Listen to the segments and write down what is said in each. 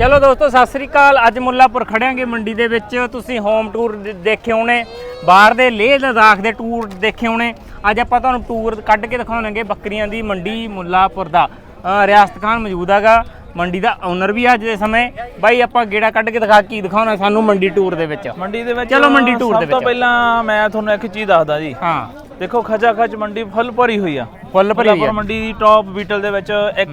ਚਲੋ ਦੋਸਤੋ ਸਤਿ ਸ੍ਰੀ ਅਕਾਲ। ਅੱਜ ਮੁੱਲਾਪੁਰ ਖੜਿਆਂਗੇ ਮੰਡੀ ਦੇ ਵਿੱਚ। ਤੁਸੀਂ ਹੋਮ ਟੂਰ ਦੇਖੇ ਹੋਣੇ। ਬਾਹਰ ਦੇ ਲੇਹ ਲਦਾਖ ਦੇ ਟੂਰ ਦੇਖੇ ਹੋਣੇ। ਅੱਜ ਆਪਾਂ ਤੁਹਾਨੂੰ ਟੂਰ ਕੱਢ ਕੇ ਦਿਖਾਉਣਗੇ ਬੱਕਰੀਆਂ ਦੀ ਮੰਡੀ ਮੁੱਲਾਪੁਰ ਦਾ। ਰਿਆਸਤ ਖਾਨ ਮੌਜੂਦ ਹੈਗਾ। ਮੰਡੀ ਦਾ ਓਨਰ ਵੀ ਅੱਜ ਦੇ ਸਮੇਂ। ਬਾਈ ਆਪਾਂ ਗੇੜਾ ਕੱਢ ਕੇ ਦਿਖਾ ਕੀ ਦਿਖਾਉਣਾ ਸਾਨੂੰ ਮੰਡੀ ਟੂਰ ਦੇ ਵਿੱਚ। ਮੰਡੀ ਦੇ ਵਿੱਚ ਚਲੋ ਮੰਡੀ ਟੂਰ ਦੇ ਸਭ ਤੋਂ ਵਿੱਚ। ਪਹਿਲਾਂ ਮੈਂ ਤੁਹਾਨੂੰ ਇੱਕ ਚੀਜ਼ ਦੱਸਦਾ ਜੀ। ਹਾਂ। ਦੇਖੋ ਖਚਾ ਖਚ ਮੰਡੀ ਫੁੱਲ ਭਰੀ ਹੋਈ ਆ ਫੁੱਲ ਭਰੀ ਹੋਈ ਆ। ਮੰਡੀ ਟੌਪ ਬੀਟਲ ਦੇ ਵਿੱਚ ਇੱਕ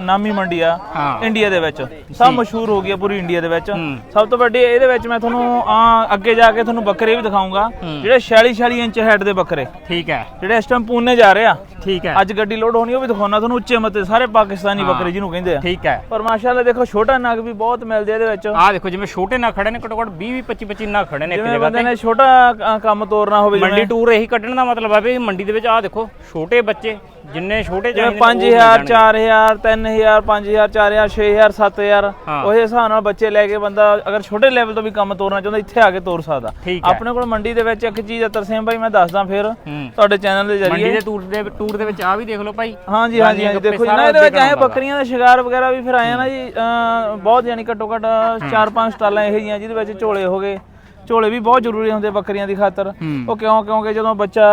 ਨਾਮੀ ਮੰਡੀ ਆ। ਇੰਡੀਆ ਦੇ ਵਿੱਚ ਸਭ ਮਸ਼ਹੂਰ ਹੋ ਗਈ ਆ ਪੂਰੀ ਇੰਡੀਆ ਦੇ ਵਿੱਚ। ਸਭ ਤੋਂ ਵੱਡੀ ਇਹਦੇ ਵਿੱਚ ਮੈਂ ਤੁਹਾਨੂੰ ਆ ਅੱਗੇ ਜਾ ਕੇ ਤੁਹਾਨੂੰ ਬੱਕਰੇ ਵੀ ਦਿਖਾਉਂਗਾ। ਜਿਹੜੇ 46 46 ਇੰਚ ਹੈਡ ਦੇ ਬੱਕਰੇ ਠੀਕ ਹੈ ਜਿਹੜੇ ਇਸ ਟਾਈਮ ਪੂਨੇ ਜਾ ਰਹੇ ਆ ਠੀਕ ਹੈ। ਅੱਜ ਗੱਡੀ ਲੋਡ ਹੋਣੀ ਉਹ ਵੀ ਦਿਖਾਉਣਾ ਤੁਹਾਨੂੰ ਉੱਚੇ ਮੱਤੇ ਸਾਰੇ ਪਾਕਿਸਤਾਨੀ। ਬੱਕਰੇ ਜਿਹਨੂੰ ਕਹਿੰਦੇ ਆ। ਠੀਕ ਹੈ। ਪਰ ਮਾਸ਼ਾਅੱਲਾ ਦੇਖੋ ਛੋਟਾ ਨਗ ਵੀ ਬਹੁਤ ਮਿਲਦੇ ਆ ਇਹਦੇ ਵਿੱਚ। ਆਹ ਦੇਖੋ ਜਿਵੇਂ ਛੋਟੇ ਨਾ ਖੜੇ ਨੇ ਘੱਟੋ ਘੱਟ 20 25 25 ਨਾ ਖੜੇ ਨੇ ਇੱਕ ਜਗ੍ਹਾ ਤੇ। ਨੇ ਛੋਟਾ ਕੰਮ ਤੋਰਨਾ ਹੋਵੇ ਮੰਡੀ ਟੂਰ ਇਹੀ ਕੱਢਣ ਦਾ ਮਤਲਬ ਆ ਵੀ ਮੰਡੀ ਦੇ ਵਿੱਚ ਆਹ ਦੇਖੋ ਛੋਟੇ ਬੱਚੇ ਜਿੰਨੇ ਛੋਟੇ ਚਾਹੀਦੇ ਨੇ, ਉਹ 5000 ਮਿਲ ਜਾਣਗੇ। 4000 3000 5000 4000 6000 7000 ਹਾਂ। ਉਹਦੇ ਹਿਸਾਬ ਨਾਲ ਬੱਚੇ ਲੈ ਕੇ ਬੰਦਾ ਅਗਰ ਛੋਟੇ ਲੈਵਲ ਤੋਂ ਵੀ ਕੰਮ ਤੋਰਨਾ ਚਾਹੁੰਦਾ ਇੱਥੇ ਆ ਕੇ ਤੋਰ ਸਕਦਾ। ਆਪਣੇ ਕੋਲ ਮੰਡੀ ਦੇ ਵਿੱਚ ਇੱਕ ਚੀਜ਼ ਤਰਸੇਮ ਭਾਈ ਮੈਂ ਦੱਸਦਾ ਫਿਰ ਤੁਹਾਡੇ ਚੈਨਲ ਦੇ ਮੰਡੀ ਜ਼ਰੀਏ ਦੇ ਟੂਰ ਦੇ ਟੂਰ ਦੇ ਵਿੱਚ ਆ ਵੀ ਦੇਖ ਲਓ ਭਾਈ। ਹਾਂਜੀ ਹਾਂਜੀ ਦੇਖੋ ਜੀ ਨਾ ਇਹਦੇ ਵਿੱਚ ਆਏ ਬੱਕਰੀਆਂ ਦਾ ਸ਼ਿਕਾਰ ਵਗੈਰਾ ਵੀ ਫਿਰ ਆਇਆ ਨਾ ਜੀ ਬਹੁਤ ਯਾਨੀ ਘੱਟੋ ਘੱਟ 4-5 ਸਟਾਲਾਂ ਇਹ ਜੀਆਂ ਜਿਹਦੇ ਵਿੱਚ ਝੋਲੇ ਹੋ ਗਏ। ਝੋਲੇ ਵੀ ਬਹੁਤ ਜ਼ਰੂਰੀ ਹੁੰਦੇ ਬੱਕਰੀਆਂ ਦੀ ਖਾਤਰ। ਉਹ ਕਿਉਂ? ਕਿਉਂਕਿ ਜਦੋਂ ਬੱਚਾ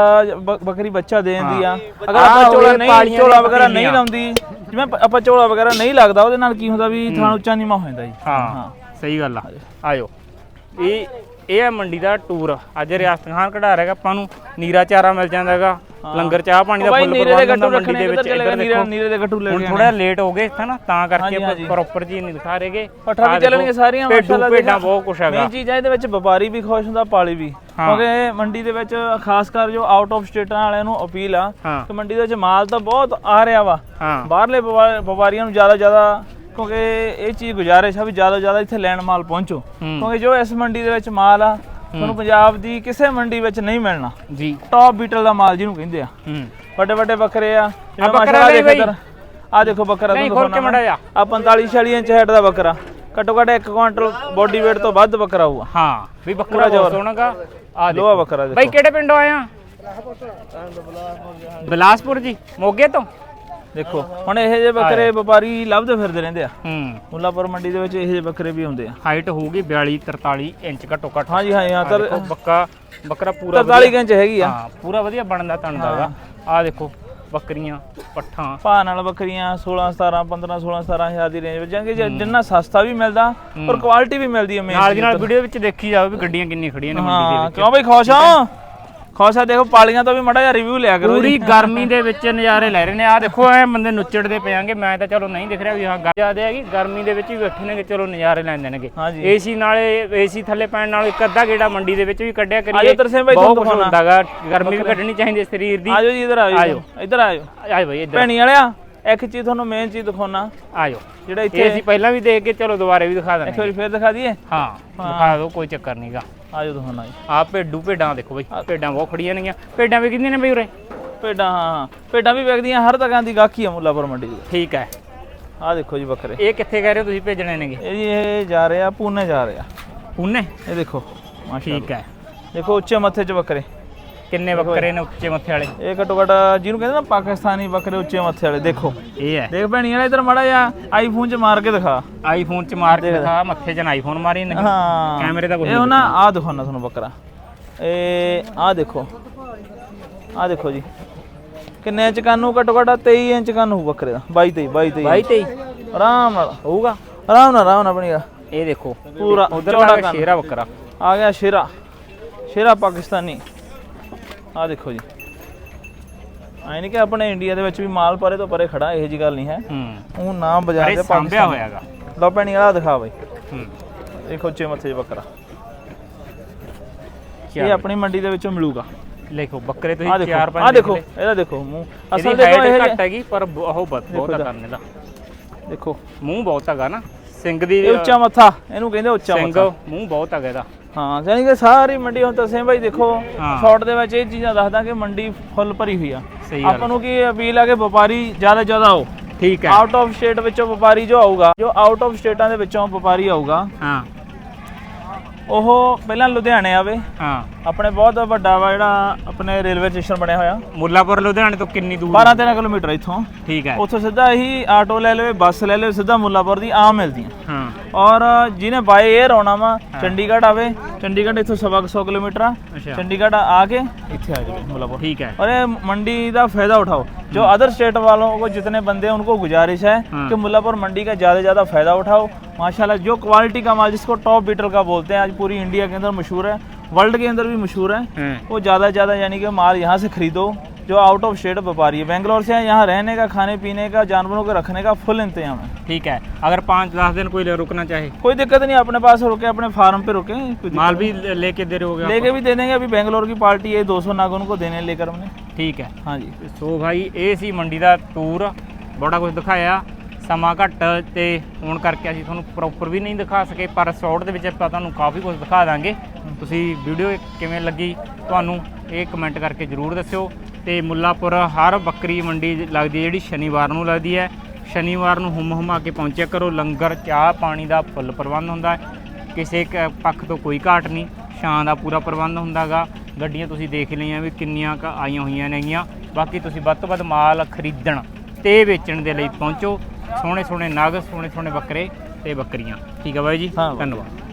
ਬੱਕਰੀ ਬੱਚਾ ਦੇ ਦਿੰਦੀ ਆ ਅਗਰ ਆਪਾਂ ਝੋਲਾ ਨਹੀਂ ਝੋਲਾ ਵਗੈਰਾ ਨਹੀਂ। ਲਾਉਂਦੀ ਜਿਵੇਂ ਆਪਾਂ ਝੋਲਾ ਵਗੈਰਾ ਨਹੀਂ ਲੱਗਦਾ ਉਹਦੇ ਨਾਲ ਕੀ ਹੁੰਦਾ ਵੀ ਥਾਂ ਉੱਚਾ ਨੀਵਾਂ ਹੋ ਜਾਂਦਾ ਜੀ। ਹਾਂ ਸਹੀ ਗੱਲ ਆ। ਆਇਓ। ਇਹ ਇਹ ਹੈ ਮੰਡੀ ਦਾ ਟੂਰ ਅੱਜ ਰਿਆਸਤ ਖਾਨ ਕਢਾ ਰਿਹਾ ਆਪਾਂ ਨੂੰ ਨੀਰਾ ਚਾਰਾ ਮਿਲ ਜਾਂਦਾ ਹੈਗਾ ਲੰਗਰ ਚਾਹ ਪਾਣੀ ਦਾ ਫੁੱਲ ਨੀਰੇ ਦੇ ਪ੍ਰਬੰਧ ਹੁੰਦਾ ਮੰਡੀ ਦੇ ਵਿੱਚ। ਇੱਧਰ ਨੀਰੇ ਦੇਖੋ ਨੀਰੇ ਦੇ ਗੱਟੂ ਲੈ ਹੁਣ ਕੇ ਥੋੜਾ ਲੇਟ ਹੋ ਗਏ ਨਾ ਤਾਂ ਕਰਕੇ। ਪ੍ਰੋਪਰ ਚੀਜ਼ ਨਹੀਂ ਦਿਖਾ ਰਹੇਗੇ ਪੱਠਾ ਵੀ ਚੱਲਣਗੇ ਸਾਰੀਆਂ ਭੇਡੂ ਭੇਡਾਂ ਬਹੁਤ ਕੁਛ ਹੈਗਾ। ਮੇਨ ਚੀਜ਼ ਇਹਦੇ ਵਿੱਚ ਵਪਾਰੀ ਵੀ ਖੁਸ਼ ਹੁੰਦਾ ਪਾਲੀ ਵੀ। ਕਿਉਂਕਿ ਮੰਡੀ ਦੇ ਵਿੱਚ ਖਾਸ ਕਰ ਜੋ ਆਊਟ ਆਫ ਸਟੇਟਾਂ ਵਾਲਿਆਂ ਨੂੰ ਅਪੀਲ ਆ ਕਿ ਮੰਡੀ ਦੇ ਵਿੱਚ ਮਾਲ ਤਾਂ ਬਹੁਤ ਆ ਰਿਹਾ ਵਾ। ਬਾਹਰਲੇ ਵਪਾ- ਵਪਾਰੀਆਂ ਨੂੰ ਜ਼ਿਆਦਾ ਜ਼ਿਆਦਾ ਕਿਉਂਕਿ ਇਹ ਚੀਜ਼ ਗੁਜ਼ਾਰਿਸ਼ ਆ ਵੀ ਜ਼ਿਆਦਾ ਜ਼ਿਆਦਾ ਇੱਥੇ ਲੈਣ ਮਾਲ ਪਹੁੰਚੋ। ਕਿਉਂਕਿ ਜੋ ਇਸ ਮੰਡੀ ਦੇ ਵਿੱਚ ਮਾਲ ਆ ਤੁਹਾਨੂੰ ਪੰਜਾਬ ਦੀ ਕਿਸੇ ਮੰਡੀ ਵਿੱਚ ਨਹੀਂ ਮਿਲਣਾ। ਜੀ। ਟੌਪ ਬੀਟਲ ਦਾ ਮਾਲ ਜਿਹਨੂੰ ਕਹਿੰਦੇ ਆ। ਵੱਡੇ ਵੱਡੇ ਬੱਕਰੇ ਆ ਜਿਵੇਂ ਬੱਕਰਾ ਮਾਸ਼ਾਅੱਲਾ ਦੇਖੋ ਬਈ। ਆ ਦੇਖੋ ਬੱਕਰਾ ਨਹੀਂ ਤੁਹਾਨੂੰ ਦਿਖਾਉਣਾ। ਆ 45 46 ਇੰਚ ਹੈਡ ਦਾ ਬੱਕਰਾ। ਘੱਟੋ ਘੱਟ 1 ਕੁਇੰਟਲ ਬੋਡੀ weight ਤੋਂ ਵੱਧ ਬੱਕਰਾ ਹੋਊਗਾ। ਹਾਂ ਵੀ ਬੱਕਰਾ ਬਹੁਤ। ਸੋਹਣਾਗਾ। ਆ ਦੇਖੋ। ਲੋਹਾ ਬੱਕਰਾ ਬਾਈ ਦੇਖੋ। ਕਿਹੜੇ ਪਿੰਡੋਂ ਆਏ ਆ? ਬਿਲਾਸਪੁਰ ਜੀ। ਮੋਗੇ ਤੋਂ? ਦੇਖੋ ਹੁਣ ਇਹ ਜਿਹੇ ਬੱਕਰੇ ਵਪਾਰੀ ਲੱਭਦੇ ਫਿਰਦੇ ਰਹਿੰਦੇ ਆ। ਹੂੰ। ਮੁੱਲਾਪੁਰ ਮੰਡੀ ਦੇ ਵਿੱਚ ਇਹ ਜਿਹੇ ਬੱਕਰੇ ਵੀ ਹੁੰਦੇ ਆ। ਹਾਈਟ ਹੋਊਗੀ 42 43 ਇੰਚ ਘੱਟੋ ਘੱਟ। ਹਾਂਜੀ ਹਾਂ ਹਾਂ ਤਰ ਬੱਕਾ ਬੱਕਰਾ ਪੂਰਾ 43 ਇੰਚ ਹੈਗੀ ਆ। ਹਾਂ ਪੂਰਾ ਵਧੀਆ ਬਣਦਾ ਤਣਦਾਗਾ ਆ ਦੇਖੋ ਬੱਕਰੀਆਂ ਪੱਠਾਂ। ਭਾਅ ਨਾਲ ਬੱਕਰੀਆਂ 16 17 15 16 17 ਹਜ਼ਾਰ ਦੀ ਰੇਂਜ ਵਿੱਚ। ਜਾਂਗੇ ਜਿੰਨਾ ਸਸਤਾ ਵੀ ਮਿਲਦਾ ਔਰ ਕੁਆਲਿਟੀ ਵੀ ਮਿਲਦੀ ਹੈ main ਨਾਲ ਦੀ। ਵੀਡੀਓ ਵਿੱਚ ਦੇਖੀ ਜਾਓ ਵੀ ਗੱਡੀਆਂ ਕਿੰਨੀਆਂ ਖੜੀਆਂ ਨੇ ਮੰਡੀ ਦੇ ਹਾਂ ਕਿਉਂ ਬਈ ਖੁਸ਼ ਆ ਖੁਸ਼ ਆ ਦੇਖੋ ਪਾਲੀਆਂ ਤੋਂ ਵੀ ਮੜਾ ਜਿਹਾ ਰਿਵਿਊ ਲਿਆ ਕਰੋ ਪੂਰੀ ਗਰਮੀ ਦੇ ਵਿੱਚ ਨਜ਼ਾਰੇ ਲੈ ਰਹੇ ਨੇ। ਆ ਦੇਖੋ ਐ ਬੰਦੇ ਨੁੱਚੜਦੇ ਪਿਆਂਗੇ ਮੈਂ ਤਾਂ ਚਲੋ ਨਹੀਂ ਦਿਖ ਰਿਹਾ ਵੀ ਹਾਂ ਜ਼ਿਆਦਾ ਹੈਗੀ। ਗਰਮੀ ਦੇ ਵਿੱਚ ਵੀ ਬੈਠੇ ਨੇਗੇ ਚਲੋ ਨਜ਼ਾਰੇ ਲੈਂਦੇ ਨੇਗੇ। ਏਸੀ ਨਾਲੇ ਏਸੀ ਥੱਲੇ ਪੈਣ ਨਾਲ ਇੱਕ ਅੱਧਾ ਗੇੜਾ ਮੰਡੀ ਦੇ ਵਿੱਚ ਵੀ ਕੱਢਿਆ ਆਜੋ ਕਰੀਏ ਤਰਸੇਮ ਭਾਈ ਬਹੁਤ ਤੁਹਾਨੂੰ ਦਿਖਾਉਣਾ। ਹੁੰਦਾਗਾ। ਗਰਮੀ ਵੀ ਕੱਢਣੀ ਚਾਹੀਦੀ ਹੈ ਸਰੀਰ ਦੀ। ਆਜੋ ਜੀ ਇਧਰ ਆਜੋ ਆਜੋ। ਇਧਰ ਆਜੋ। ਆਜੋ ਭਾਈ ਇੱਧਰ। ਭੈਣੀ ਵਾਲਿਆ ਇੱਕ ਚੀਜ਼ ਤੁਹਾਨੂੰ ਮੇਨ ਚੀਜ਼ ਦਿਖਾਉਣਾ। ਆਜੋ। ਜਿਹੜਾ ਇੱਥੇ ਅਸੀਂ ਪਹਿਲਾਂ ਵੀ ਦੇਖ ਕੇ ਚਲੋ ਦੁਬਾਰੇ ਵੀ ਦਿਖਾ ਇੱਕ ਦਿੰਦੇ ਵਾਰੀ ਫੇਰ ਦਿਖਾ ਦਈਏ। ਹਾਂ ਦਿਖਾ ਦਿਓ ਕੋਈ ਚੱਕਰ ਨਹੀਂਗਾ ਆਜੋ ਦਿਖਾਉਣਾ ਜੀ ਆ ਭੇਡੂ ਭੇਡਾਂ ਦੇਖੋ ਬਈ ਭੇਡਾਂ ਬਹੁਤ ਖੜੀਆਂ ਨੇਗੀਆਂ। ਭੇਡਾਂ ਵੀ ਕਿੰਨੀਆਂ ਨੇ ਬਈ ਉਰੇ? ਭੇਡਾਂ ਹਾਂ ਹਾਂ। ਭੇਡਾਂ ਵੀ ਵਿਕਦੀਆਂ ਹਰ ਤਰ੍ਹਾਂ ਦੀ ਗਾਹਕੀ ਆ ਮੁੱਲਾਪੁਰ ਮੰਡੀ ਦੀ। ਠੀਕ ਹੈ। ਆਹ ਦੇਖੋ ਜੀ ਬੱਕਰੇ ਇਹ ਕਿੱਥੇ ਕਹਿ ਰਹੇ ਹੋ ਤੁਸੀਂ ਭੇਜਣੇ ਨੇਗੇ? ਇਹ ਜੀ ਇਹ ਜਾ ਰਹੇ ਆ ਪੂਨੇ ਜਾ ਰਹੇ। ਆ ਪੂਨੇ? ਇਹ ਦੇਖੋ ਮਾਸ਼ਾਅੱਲਾ। ਠੀਕ ਹੈ। ਦੇਖੋ ਉੱਚੇ ਮੱਥੇ 'ਚ ਬੱਕਰੇ ਕਿੰਨੇ ਬੱਕਰੇ ਨੇ ਉੱਚੇ ਮੱਥੇ ਵਾਲੇ? ਇਹ ਘੱਟੋ ਘੱਟ ਜਿਹਨੂੰ ਕਹਿੰਦੇ ਨਾ ਪਾਕਿਸਤਾਨੀ ਬੱਕਰੇ ਉੱਚੇ ਮੱਥੇ ਵਾਲੇ ਦੇਖੋ। ਇਹ ਹੈ। ਦੇਖ ਭੈਣੀ ਵਾਲਾ ਇਧਰ ਮੜਾ ਜਾ ਆਈਫੋਨ 'ਚ ਮਾਰ ਕੇ ਦਿਖਾ। ਆਈਫੋਨ ਚ ਮਾਰ ਕੇ ਦਿਖਾ। ਮੱਥੇ 'ਚ ਆਈਫੋਨ ਮਾਰੀ ਨੇ ਹਾਂ। ਕੈਮਰੇ ਦਾ ਕੁਛ ਇਹ ਨਾ ਆ ਦਿਖਾਉਣਾ ਤੁਹਾਨੂੰ ਬੱਕਰਾ ਇਹ ਆ ਦੇਖੋ। ਆ ਦੇਖੋ ਜੀ। ਕਿੰਨੇ ਇੰਚ ਕੰਨ ਨੂੰ ਘੱਟੋ ਘੱਟ 23 ਇੰਚ ਕੰਨ ਬੱਕਰੇ ਦਾ। 22 23 22 23 ਬਾਈ ਤੇ ਆਰਾਮ ਨਾਲ। ਹੋਊਗਾ? ਆਰਾਮ ਨਾਲ ਆਰਾਮ ਨਾਲ ਬਣੇਗਾ। ਇਹ ਦੇਖੋ। ਪੂਰਾ ਉਧਰ ਦਾ। ਸ਼ੇਰਾ ਬੱਕਰਾ ਆ ਗਿਆ ਸ਼ੇਰਾ। ਸ਼ੇਰਾ ਪਾਕਿਸਤਾਨੀ। ਆ ਦੇਖੋ ਜੀ। ਐ ਨਹੀਂ ਕਿ ਆਪਣੇ ਇੰਡੀਆ ਦੇ ਵਿੱਚ ਵੀ ਮਾਲ ਪਰੇ ਤੋਂ ਪਰੇ ਖੜਾ ਇਹੋ ਜੀ ਗੱਲ ਨਹੀਂ ਹੈ। ਹੂੰ। ਉਹ ਨਾਮ ਬਜਾ ਅਰੇ ਕੇ ਸਾਂਭਿਆ ਹੋਇਆਗਾ ਲਓ ਪੈਣੀ ਵਾਲਾ ਦਿਖਾ ਬਈ। ਹੂੰ। ਦੇਖੋ ਉੱਚੇ ਮੱਥੇ 'ਚ ਬੱਕਰਾ। ਇਹ ਆਪਣੀ ਮੰਡੀ ਦੇ ਵਿੱਚੋਂ ਮਿਲੂਗਾ। ਦੇਖੋ ਬੱਕਰੇ ਤੁਸੀਂ ਦੇਖੋ ਚਾਰ ਆ ਪੰਜ ਦੇਖੋ ਇਹਦਾ ਦੇਖੋ ਮੂੰਹ। ਅਸਲ ਦੇਖੋ ਇਹ ਘੱਟ ਹੈਗੀ ਪਰ ਉਹ ਬਹੁਤ। ਕਰਨੇ ਦਾ ਦੇਖੋ। ਮੂੰਹ ਬਹੁਤ ਹੈਗਾ ਨਾ। ਸਿੰਘ ਦੀ ਉੱਚਾ ਮੱਥਾ। ਇਹਨੂੰ ਕਹਿੰਦੇ ਉੱਚਾ ਸਿੰਘ ਮੱਥਾ। ਮੂੰਹ ਬਹੁਤ ਹੈਗਾ ਇਹਦਾ। ਹਾਂ ਜਾਨੀ ਕਿ ਸਾਰੀ ਮੰਡੀ ਹੁਣ ਤਾਂ ਸੇਮ ਭਾਈ ਦੇਖੋ ਹਾਂ। ਸ਼ਾਰਟ ਦੇ ਵਿੱਚ ਇਹ ਚੀਜ਼ਾਂ ਦੱਸਦਾ ਕਿ ਮੰਡੀ ਫੁੱਲ ਭਰੀ ਹੋਈ ਆ। ਸਹੀ ਗੱਲ। ਆਪਾਂ ਨੂੰ ਕੀ ਅਪੀਲ ਆ ਕਿ ਵਪਾਰੀ ਜ਼ਿਆਦਾ ਜ਼ਿਆਦਾ ਆਓ। ਠੀਕ ਹੈ। ਆਊਟ ਆਫ ਸਟੇਟ ਵਿੱਚੋਂ ਵਪਾਰੀ ਜੋ ਆਊਗਾ ਜੋ ਆਊਟ ਆਫ ਸਟੇਟਾਂ ਦੇ ਵਿੱਚੋਂ ਵਪਾਰੀ ਆਊਗਾ ਹਾਂ। ਉਹ ਪਹਿਲਾਂ ਲੁਧਿਆਣੇ ਆਵੇ। ਹਾਂ। ਆਪਣੇ ਬਹੁਤ ਵੱਡਾ ਵਾ ਜਿਹੜਾ ਆਪਣੇ ਰੇਲਵੇ ਸਟੇਸ਼ਨ ਬਣਿਆ ਹੋਇਆ। ਮੁੱਲਾਪੁਰ ਲੁਧਿਆਣੇ ਤੋਂ ਕਿੰਨੀ ਦੂਰ? 12 13 ਕਿਲੋਮੀਟਰ ਇੱਥੋਂ। ਠੀਕ ਹੈ। ਉੱਥੋਂ ਸਿੱਧਾ ਹੀ ਆਟੋ ਲੈ ਲਵੇ ਬੱਸ ਲੈ ਲਵੇ ਸਿੱਧਾ ਮੁੱਲਾਪੁਰ ਦੀ ਆਮ ਮਿਲਦੀ ਹਾਂ। ਔਰ ਜਿਹਨੇ ਬਾਈ 에ਅਰ ਆਉਣਾ ਵਾ ਚੰਡੀਗੜ੍ਹ ਆਵੇ ਚੰਡੀਗੜ੍ਹ ਇੱਥੋਂ ਸਵਾ 100 ਕਿਲੋਮੀਟਰ ਆ। ਚੰਡੀਗੜ੍ਹ ਆ ਕੇ ਇੱਥੇ ਆ ਜਾਵੇ ਮੁੱਲਾਪੁਰ। ਠੀਕ ਹੈ। ਔਰ ਇਹ ਮੰਡੀ ਦਾ ਫਾਇਦਾ ਉਠਾਓ। जो अदर स्टेट वालों को जितने बंदे हैं उनको गुजारिश है हाँ। कि मुल्लापुर मंडी का ज़्यादा से ज़्यादा फ़ायदा उठाओ। माशाल्लाह जो क्वालिटी का माल जिसको टॉप बीटल का बोलते हैं आज पूरी इंडिया के अंदर मशहूर है वर्ल्ड के अंदर भी मशहूर है वो ज़्यादा से ज़्यादा यानी कि माल यहाँ से खरीदो जो आउट ऑफ़ स्टेट व्यापारी है। बेंगलोर से यहाँ रहने का खाने पीने का जानवरों के रखने का फुल इंतज़ाम है। ठीक है अगर पाँच दस दिन कोई रुकना चाहे। कोई दिक्कत नहीं अपने पास रुके अपने फार्म पे रुके माल भी लेके दे रहे हो लेके भी दे देंगे अभी बेंगलोर की पार्टी है 200 नाग उनको देने लेकर हमने। ਠੀਕ ਹੈ। ਹਾਂਜੀ। ਸੋ ਭਾਈ ਇਹ ਸੀ ਮੰਡੀ ਦਾ ਟੂਰ ਬੜਾ ਕੁਝ ਦਿਖਾਇਆ। ਸਮਾਂ ਘੱਟ ਤੇ ਹੋਣ ਕਰਕੇ ਅਸੀਂ ਤੁਹਾਨੂੰ ਪ੍ਰੋਪਰ ਵੀ ਨਹੀਂ ਦਿਖਾ ਸਕੇ ਪਰ ਸ਼ਾਰਟ ਦੇ ਵਿੱਚ ਆਪਾਂ ਤੁਹਾਨੂੰ ਕਾਫੀ ਕੁਝ ਦਿਖਾ ਦਾਂਗੇ। ਤੁਸੀਂ ਵੀਡੀਓ ਕਿਵੇਂ ਲੱਗੀ ਤੁਹਾਨੂੰ ਇਹ ਕਮੈਂਟ ਕਰਕੇ ਜ਼ਰੂਰ ਦੱਸਿਓ। ਤੇ ਮੁੱਲਾਪੁਰ ਹਰ ਬੱਕਰੀ ਮੰਡੀ ਲੱਗਦੀ ਜਿਹੜੀ ਸ਼ਨੀਵਾਰ ਨੂੰ ਲੱਗਦੀ ਹੈ। ਸ਼ਨੀਵਾਰ ਨੂੰ ਹੁਮ ਹੁਮਾ ਕੇ ਪਹੁੰਚਿਆ ਕਰੋ। ਲੰਗਰ ਚਾਹ ਪਾਣੀ ਦਾ ਫੁੱਲ ਪ੍ਰਬੰਧ ਹੁੰਦਾ ਹੈ। ਕਿਸੇ ਪੱਖ ਤੋਂ ਕੋਈ ਘਾਟ ਨਹੀਂ। ਛਾਂ ਦਾ ਪੂਰਾ ਪ੍ਰਬੰਧ ਹੁੰਦਾਗਾ। ਗੱਡੀਆਂ ਤੁਸੀਂ ਦੇਖ ਲਈਆਂ ਵੀ ਕਿੰਨੀਆਂ ਕ ਆਈਆਂ ਹੋਈਆਂ ਨੇਗੀਆਂ। ਬਾਕੀ ਤੁਸੀਂ ਵੱਧ ਤੋਂ ਵੱਧ ਮਾਲ ਖਰੀਦਣ ਤੇ ਵੇਚਣ ਦੇ ਲਈ ਪਹੁੰਚੋ। ਸੋਹਣੇ ਸੋਹਣੇ ਨਗ ਸੋਹਣੇ ਸੋਹਣੇ ਬੱਕਰੇ ਤੇ ਬੱਕਰੀਆਂ। ਠੀਕ ਆ ਬਾਈ ਜੀ? ਹਾਂ। ਧੰਨਵਾਦ।